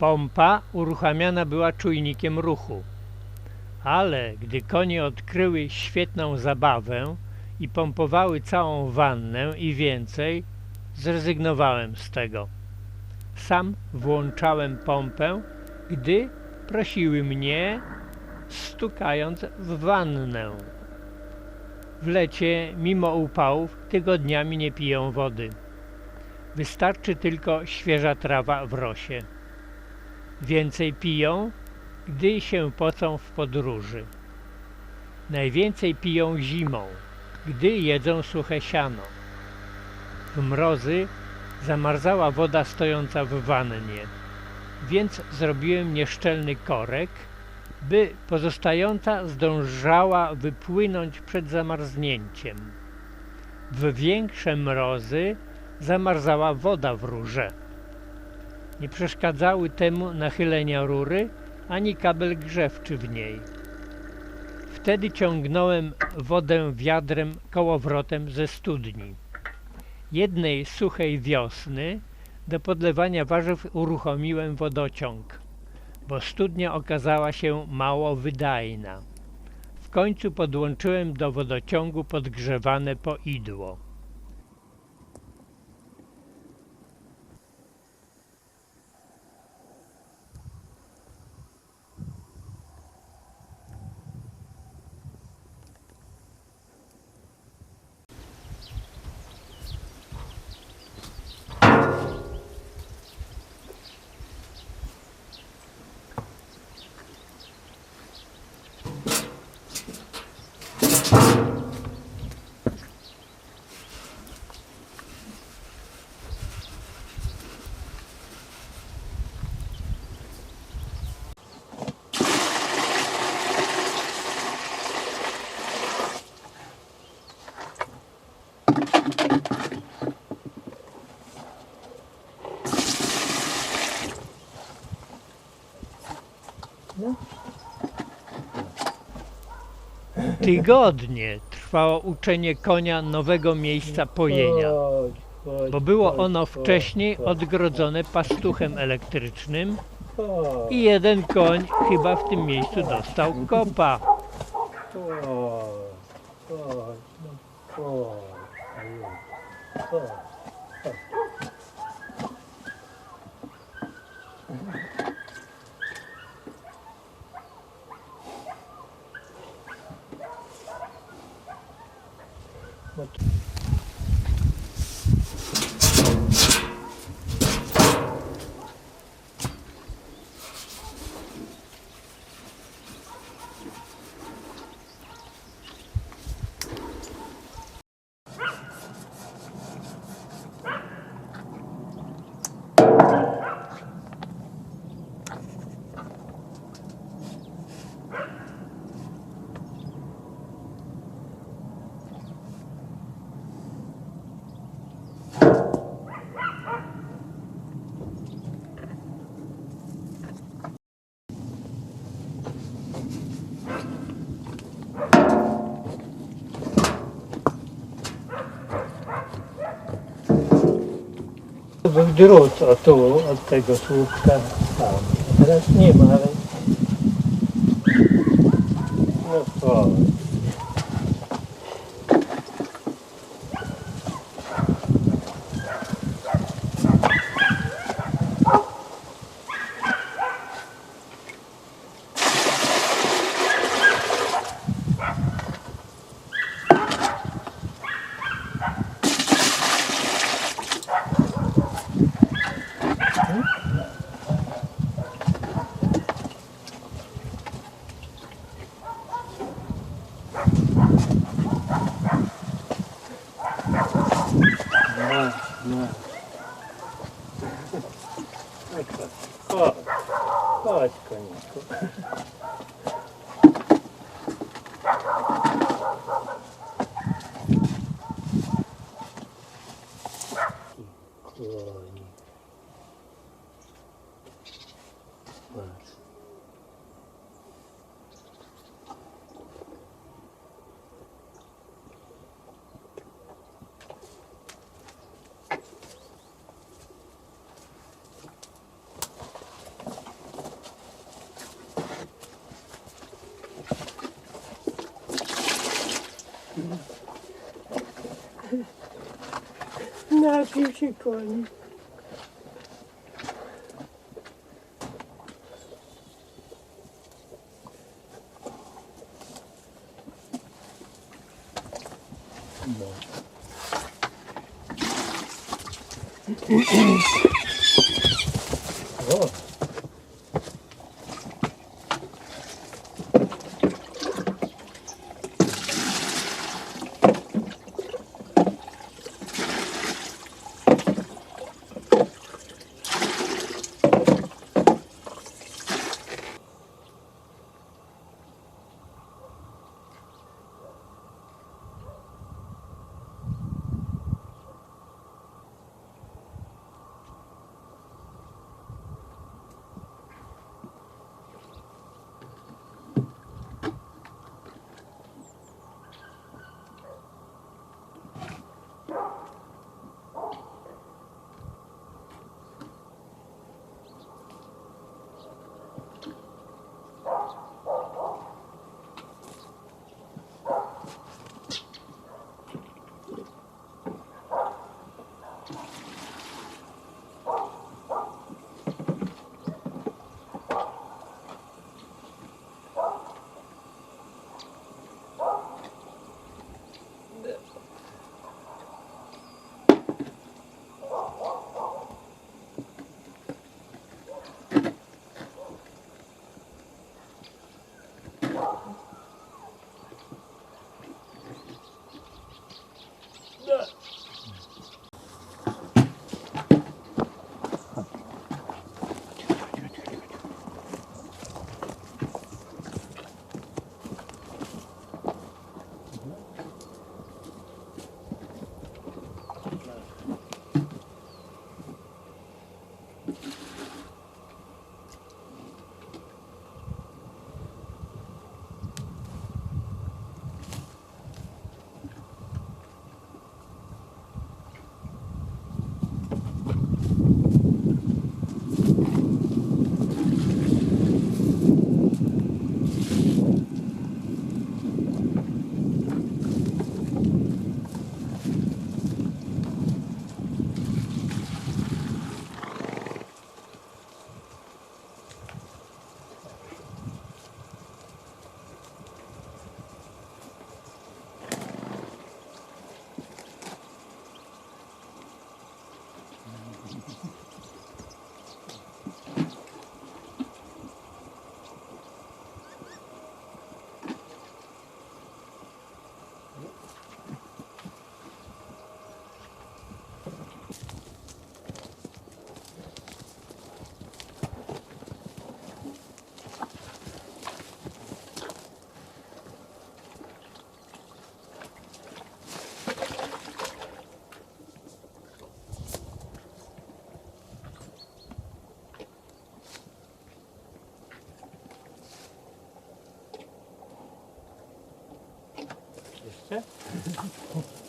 Pompa uruchamiana była czujnikiem ruchu. Ale gdy konie odkryły świetną zabawę i pompowały całą wannę i więcej, zrezygnowałem z tego. Sam włączałem pompę, gdy prosiły mnie, stukając w wannę. W lecie, mimo upałów, tygodniami nie piją wody. Wystarczy tylko świeża trawa w rosie. Więcej piją, gdy się pocą w podróży. Najwięcej piją zimą, gdy jedzą suche siano. W mrozy zamarzała woda stojąca w wannie, więc zrobiłem nieszczelny korek, by pozostająca zdążała wypłynąć przed zamarznięciem. W większe mrozy zamarzała woda w rurze. Nie przeszkadzały temu nachylenia rury ani kabel grzewczy w niej. Wtedy ciągnąłem wodę wiadrem kołowrotem ze studni. Jednej suchej wiosny do podlewania warzyw uruchomiłem wodociąg, bo studnia okazała się mało wydajna. W końcu podłączyłem do wodociągu podgrzewane poidło. Tygodnie trwało uczenie konia nowego miejsca pojenia, bo było ono wcześniej odgrodzone pastuchem elektrycznym i jeden koń chyba w tym miejscu dostał kopa. chodź, вот. Był drut o tu, od tego słupka tam. Teraz nie ma, ale... No chodź. Napił się koń. O. Jeszcze? あっ。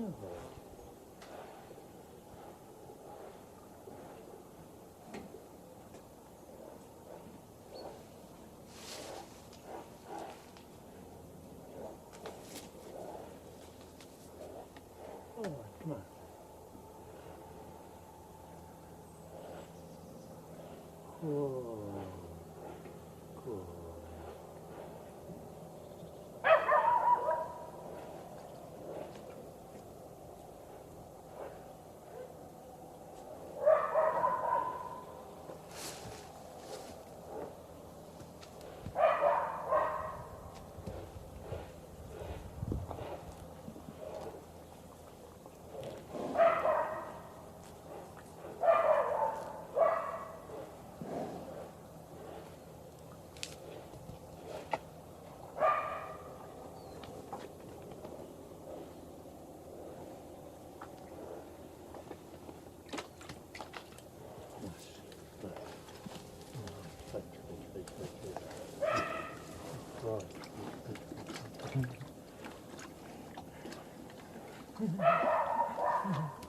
の方おお。Mm-hmm.